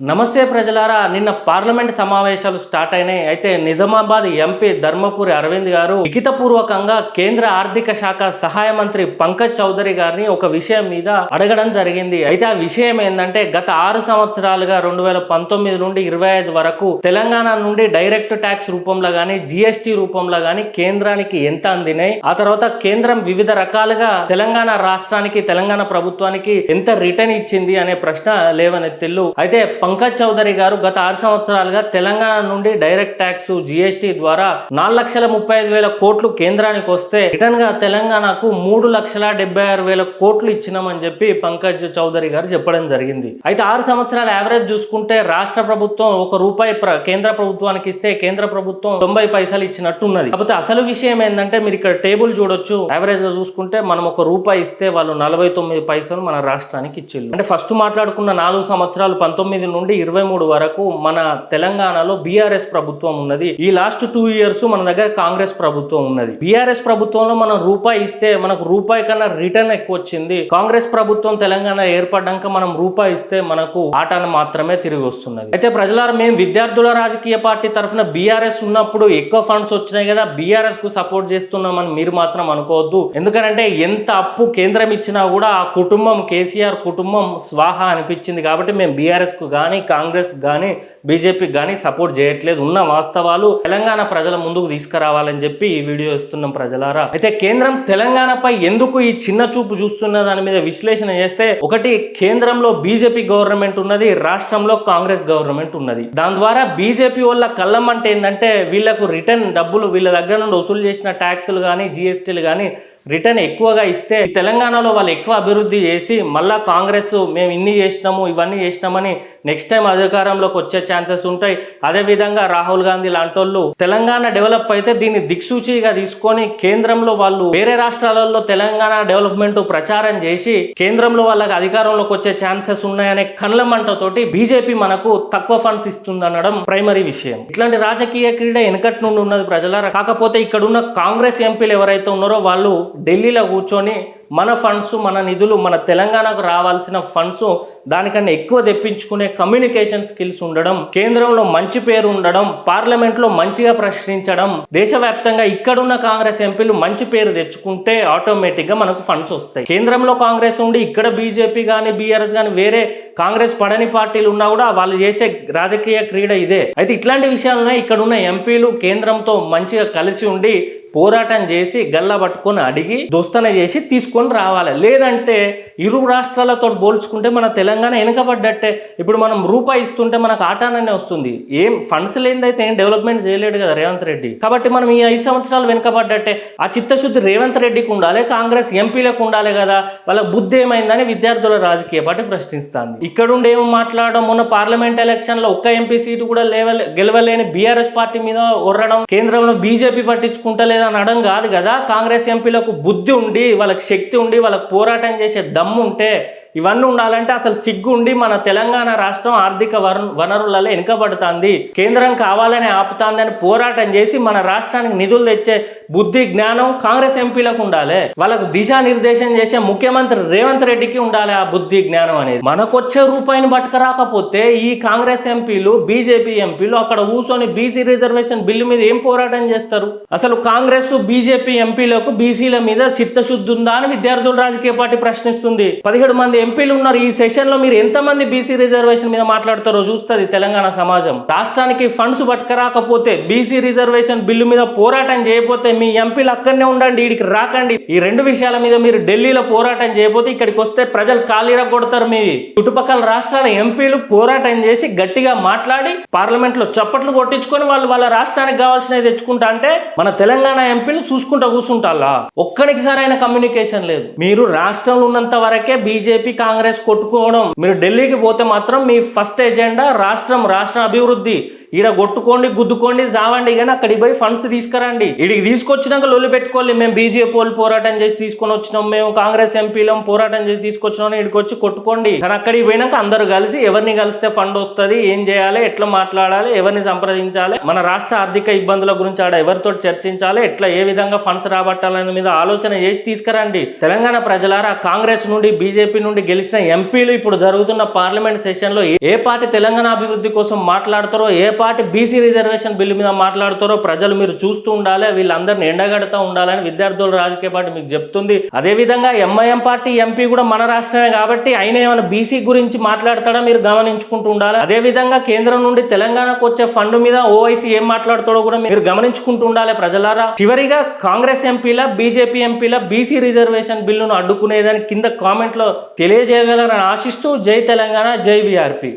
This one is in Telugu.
నమస్తే ప్రజలారా నిన్న పార్లమెంట్ సమావేశాలు స్టార్ట్ అయినాయి. అయితే నిజామాబాద్ ఎంపీ ధర్మపురి అరవింద్ గారు లిఖితపూర్వకంగా కేంద్ర ఆర్థిక శాఖ సహాయ మంత్రి పంకజ్ చౌదరి గారిని ఒక విషయం మీద అడగడం జరిగింది. అయితే ఆ విషయం ఏంటంటే గత ఆరు సంవత్సరాలుగా రెండు వేల పంతొమ్మిది నుండి ఇరవై ఐదు వరకు తెలంగాణ నుండి డైరెక్ట్ ట్యాక్స్ రూపంలో గానీ జిఎస్టి రూపంలో గానీ కేంద్రానికి ఎంత అందినాయి? ఆ తర్వాత కేంద్రం వివిధ రకాలుగా తెలంగాణ రాష్ట్రానికి తెలంగాణ ప్రభుత్వానికి ఎంత రిటర్న్ ఇచ్చింది అనే ప్రశ్న లేవనెత్తిల్లు. అయితే పంకజ్ చౌదరి గారు గత ఆరు సంవత్సరాలుగా తెలంగాణ నుండి డైరెక్ట్ ట్యాక్స్ జిఎస్టి ద్వారా నాలుగు లక్షల ముప్పై ఐదు వేల కోట్లు కేంద్రానికి వస్తే రిటర్న్గా తెలంగాణకు మూడు లక్షల డెబ్బై ఆరు వేల కోట్లు ఇచ్చినామని చెప్పి పంకజ్ చౌదరి గారు చెప్పడం జరిగింది. అయితే ఆరు సంవత్సరాల యావరేజ్ చూసుకుంటే రాష్ట్ర ప్రభుత్వం ఒక రూపాయి ప్ర- కేంద్ర ప్రభుత్వానికి ఇస్తే కేంద్ర ప్రభుత్వం తొంభై పైసలు ఇచ్చినట్టు ఉన్నది కాకపోతే అసలు విషయం ఏంటంటే మీరు ఇక్కడ టేబుల్ చూడొచ్చు. యావరేజ్గా చూసుకుంటే మనం ఒక రూపాయి ఇస్తే వాళ్ళు నలభై తొమ్మిది పైసలు మన రాష్ట్రానికి ఇచ్చిళ్ళు. అంటే ఫస్ట్ మాట్లాడుకున్న నాలుగు సంవత్సరాలు పంతొమ్మిది నుండి ఇరవై మూడు వరకు మన తెలంగాణలో బీఆర్ఎస్ ప్రభుత్వం ఉన్నది. ఈ లాస్ట్ టూ ఇయర్స్ మన దగ్గర కాంగ్రెస్ ప్రభుత్వం ఉన్నది. బీఆర్ఎస్ ప్రభుత్వంలో మనం రూపాయి ఇస్తే మనకు రూపాయి కన్నా రిటర్న్ ఎక్కువ వచ్చింది. కాంగ్రెస్ ప్రభుత్వం తెలంగాణ ఏర్పడ్డాక మనం రూపాయి ఇస్తే మనకు ఆటను మాత్రమే తిరిగి వస్తున్నది. అయితే ప్రజలారు మేము విద్యార్థుల రాజకీయ పార్టీ తరఫున బీఆర్ఎస్ ఉన్నప్పుడు ఎక్కువ ఫండ్స్ వచ్చినాయి కదా బీఆర్ఎస్కు సపోర్ట్ చేస్తున్నామని మీరు మాత్రం అనుకోవద్దు. ఎందుకంటే ఎంత అప్పు కేంద్రం ఇచ్చినా కూడా ఆ కుటుంబం కేసీఆర్ కుటుంబం స్వాహ అనిపించింది కాబట్టి మేము బీఆర్ఎస్కు కానీ కాంగ్రెస్ కానీ బీజేపీకి కానీ సపోర్ట్ చేయట్లేదు. ఉన్న వాస్తవాలు తెలంగాణ ప్రజల ముందుకు తీసుకురావాలని చెప్పి ఈ వీడియో ఇస్తున్నాం ప్రజలారా. అయితే కేంద్రం తెలంగాణపై ఎందుకు ఈ చిన్న చూపు చూస్తున్న దాని మీద విశ్లేషణ చేస్తే ఒకటి కేంద్రంలో బీజేపీ గవర్నమెంట్ ఉన్నది రాష్ట్రంలో కాంగ్రెస్ గవర్నమెంట్ ఉన్నది. దాని ద్వారా బీజేపీ వల్ల కళ్ళం అంటే ఏంటంటే వీళ్ళకు రిటర్న్ డబ్బులు వీళ్ళ దగ్గర నుండి వసూలు చేసిన ట్యాక్సులు కానీ జిఎస్టీలు కానీ రిటర్న్ ఎక్కువగా ఇస్తే తెలంగాణలో వాళ్ళు ఎక్కువ అభివృద్ధి చేసి మళ్ళా కాంగ్రెస్ మేము ఇన్ని చేసినాము ఇవన్నీ చేసినామని నెక్స్ట్ టైం అధికారంలోకి వచ్చే ఛాన్సెస్ ఉంటాయి. అదే విధంగా రాహుల్ గాంధీ లాంటి వాళ్ళు తెలంగాణ డెవలప్ అయితే దీన్ని దిక్సూచిగా తీసుకొని కేంద్రంలో వాళ్ళు వేరే రాష్ట్రాలలో తెలంగాణ డెవలప్మెంట్ ప్రచారం చేసి కేంద్రంలో వాళ్ళకి అధికారంలోకి వచ్చే ఛాన్సెస్ ఉన్నాయనే కళ్ళ మంటతోటి బీజేపీ మనకు తక్కువ ఫండ్స్ ఇస్తుంది అనడం ప్రైమరీ విషయం. ఇట్లాంటి రాజకీయ క్రీడ వెనకటి నుండి ఉన్నది ప్రజల కాకపోతే ఇక్కడున్న కాంగ్రెస్ ఎంపీలు ఎవరైతే ఉన్నారో వాళ్ళు ఢిల్లీలో కూర్చొని మన ఫండ్స్ మన నిధులు మన తెలంగాణకు రావాల్సిన ఫండ్స్ దానికన్నా ఎక్కువ తెప్పించుకునే కమ్యూనికేషన్ స్కిల్స్ ఉండడం కేంద్రంలో మంచి పేరు ఉండడం పార్లమెంట్లో మంచిగా ప్రశ్నించడం దేశవ్యాప్తంగా ఇక్కడున్న కాంగ్రెస్ ఎంపీలు మంచి పేరు తెచ్చుకుంటే ఆటోమేటిక్గా మనకు ఫండ్స్ వస్తాయి. కేంద్రంలో కాంగ్రెస్ ఉండి ఇక్కడ బీజేపీ కానీ బీఆర్ఎస్ కానీ వేరే కాంగ్రెస్ పడని పార్టీలు ఉన్నా కూడా వాళ్ళు చేసే రాజకీయ క్రీడ ఇదే. అయితే ఇట్లాంటి విషయాలనే ఇక్కడ ఉన్న ఎంపీలు కేంద్రంతో మంచిగా కలిసి ఉండి పోరాటం చేసి గల్లా పట్టుకొని అడిగి దోస్తన చేసి తీసుకొని రావాలి. లేదంటే ఇరు రాష్ట్రాలతో పోల్చుకుంటే మన తెలంగాణ వెనుకబడ్డట్టే. ఇప్పుడు మనం రూపాయి ఇస్తుంటే మనకు ఆటాననే వస్తుంది. ఏం ఫండ్స్ లేనిదైతే ఏం డెవలప్మెంట్ చేయలేడు కదా రేవంత్ రెడ్డి. కాబట్టి మనం ఈ ఐదు సంవత్సరాలు వెనుకబడ్డట్టే. ఆ చిత్తశుద్ధి రేవంత్ రెడ్డికి ఉండాలి కాంగ్రెస్ ఎంపీలకు ఉండాలి కదా. వాళ్ళ బుద్ధి ఏమైందని విద్యార్థుల రాజకీయ పార్టీ ప్రశ్నిస్తాను ఇక్కడుండి ఏమో మాట్లాడడం? మొన్న పార్లమెంట్ ఎలక్షన్లో ఒక్క ఎంపీ సీటు కూడా లేవలే గెలవలేని బీఆర్ఎస్ పార్టీ మీద ఒర్రడం కేంద్రంలో బీజేపీ పట్టించుకుంటలేదని అనడం కాదు కదా. కాంగ్రెస్ ఎంపీలకు బుద్ధి ఉండి వాళ్ళకి శక్తి ఉండి వాళ్ళకి పోరాటం చేసే దమ్ము ఉంటే ఇవన్నీ ఉండాలంటే అసలు సిగ్గు ఉండి మన తెలంగాణ రాష్ట్రం ఆర్థిక వనరులలో వెనుకబడుతుంది. కేంద్రం కావాలని ఆపుతాందని పోరాటం చేసి మన రాష్ట్రానికి నిధులు తెచ్చే బుద్ధి జ్ఞానం కాంగ్రెస్ ఎంపీలకు ఉండాలి. వాళ్ళకు దిశానిర్దేశం చేసే ముఖ్యమంత్రి రేవంత్ రెడ్డికి ఉండాలి ఆ బుద్ధి జ్ఞానం అనేది. మనకొచ్చే రూపాయిని పట్టుకరాకపోతే ఈ కాంగ్రెస్ ఎంపీలు బీజేపీ ఎంపీలు అక్కడ కూర్చొని బీసీ రిజర్వేషన్ బిల్లు మీద ఏం పోరాటం చేస్తారు? అసలు కాంగ్రెస్ బీజేపీ ఎంపీలకు బీసీల మీద చిత్తశుద్ధి ఉందా అని విద్యార్థుల రాజకీయ పార్టీ ప్రశ్నిస్తుంది. పదిహేడు మంది ఎంపీలు ఉన్నారు. ఈ సెషన్లో మీరు ఎంతమంది బీసీ రిజర్వేషన్ మీద మాట్లాడతారో చూస్తుంది తెలంగాణ సమాజం. రాష్ట్రానికి ఫండ్స్ పట్టుకరాకపోతే బీసీ రిజర్వేషన్ బిల్లు మీద పోరాటం చేయకపోతే మీ ఎంపీలు అక్కడనే ఉండండి వీడికి రాకండి. ఈ రెండు విషయాల మీద మీరు ఢిల్లీలో పోరాటం చేయకపోతే ఇక్కడికి వస్తే ప్రజలు ఖాళీగా కొడతారు మీ చుట్టుపక్కల రాష్ట్రాల ఎంపీలు పోరాటం చేసి గట్టిగా మాట్లాడి పార్లమెంట్లో చప్పట్లు కొట్టించుకొని వాళ్ళు వాళ్ళ రాష్ట్రానికి కావాల్సినవి తెచ్చుకుంటా అంటే మన తెలంగాణ ఎంపీలు చూసుకుంటా కూర్చుంటాలా ఒక్కడికి సరైన కమ్యూనికేషన్ లేదు. మీరు రాష్ట్రంలో ఉన్నంత వరకే బీజేపీ కాంగ్రెస్ కొట్టుకోవడం మీరు ఢిల్లీకి పోతే మాత్రం మీ ఫస్ట్ ఎజెండా రాష్ట్రం రాష్ట్ర అభివృద్ధి. ఈడ కొట్టుకోండి గుద్దుకోండి జావండి కానీ అక్కడికి పోయి ఫండ్స్ తీసుకురండి. ఇడికి తీసుకొచ్చినాక లొల్లి పెట్టుకోవాలి. మేము బీజేపీ వాళ్ళు పోరాటం చేసి తీసుకొని వచ్చినాం. మేము కాంగ్రెస్ ఎంపీలం పోరాటం చేసి తీసుకొచ్చినాం ఇక్కడికి వచ్చి కొట్టుకోండి. కానీ అక్కడికి పోయినాక అందరూ కలిసి ఎవరిని కలిస్తే ఫండ్ వస్తుంది ఏం చేయాలి ఎట్లా మాట్లాడాలి ఎవరిని సంప్రదించాలి మన రాష్ట్ర ఆర్థిక ఇబ్బందుల గురించి ఆడ ఎవరితో చర్చించాలి ఎట్లా ఏ విధంగా ఫండ్స్ రాబట్టాలనే మీద ఆలోచన చేసి తీసుకురండి. తెలంగాణ ప్రజలారా కాంగ్రెస్ నుండి బీజేపీ నుండి గెలిచిన ఎంపీలు ఇప్పుడు జరుగుతున్న పార్లమెంట్ సెషన్లో ఏ పార్టీ తెలంగాణ అభివృద్ధి కోసం మాట్లాడతారో ఏ పార్టీ బీసీ రిజర్వేషన్ బిల్లు మీద మాట్లాడతారో ప్రజలు మీరు చూస్తూ ఉండాలి. వీళ్ళందరిని ఎండగడతా ఉండాలని విద్యార్థుల రాజకీయ పార్టీ మీకు చెప్తుంది. అదేవిధంగా ఎంఐఎం పార్టీ ఎంపీ కూడా మన రాష్ట్రమే కాబట్టి ఆయన ఏమైనా బీసీ గురించి మాట్లాడతాడా మీరు గమనించుకుంటూ ఉండాలి. అదేవిధంగా కేంద్రం నుండి తెలంగాణకు వచ్చే ఫండ్ మీద ఓవైసీ ఏం మాట్లాడతాడో కూడా మీరు గమనించుకుంటూ ఉండాలి ప్రజలారా. చివరిగా కాంగ్రెస్ ఎంపీల బీజేపీ ఎంపీల బీసీ రిజర్వేషన్ బిల్లును అడ్డుకునేదని కింద కామెంట్లో తెలియజేయగలరని ఆశిస్తూ జై తెలంగాణ జై బీఆర్పీ.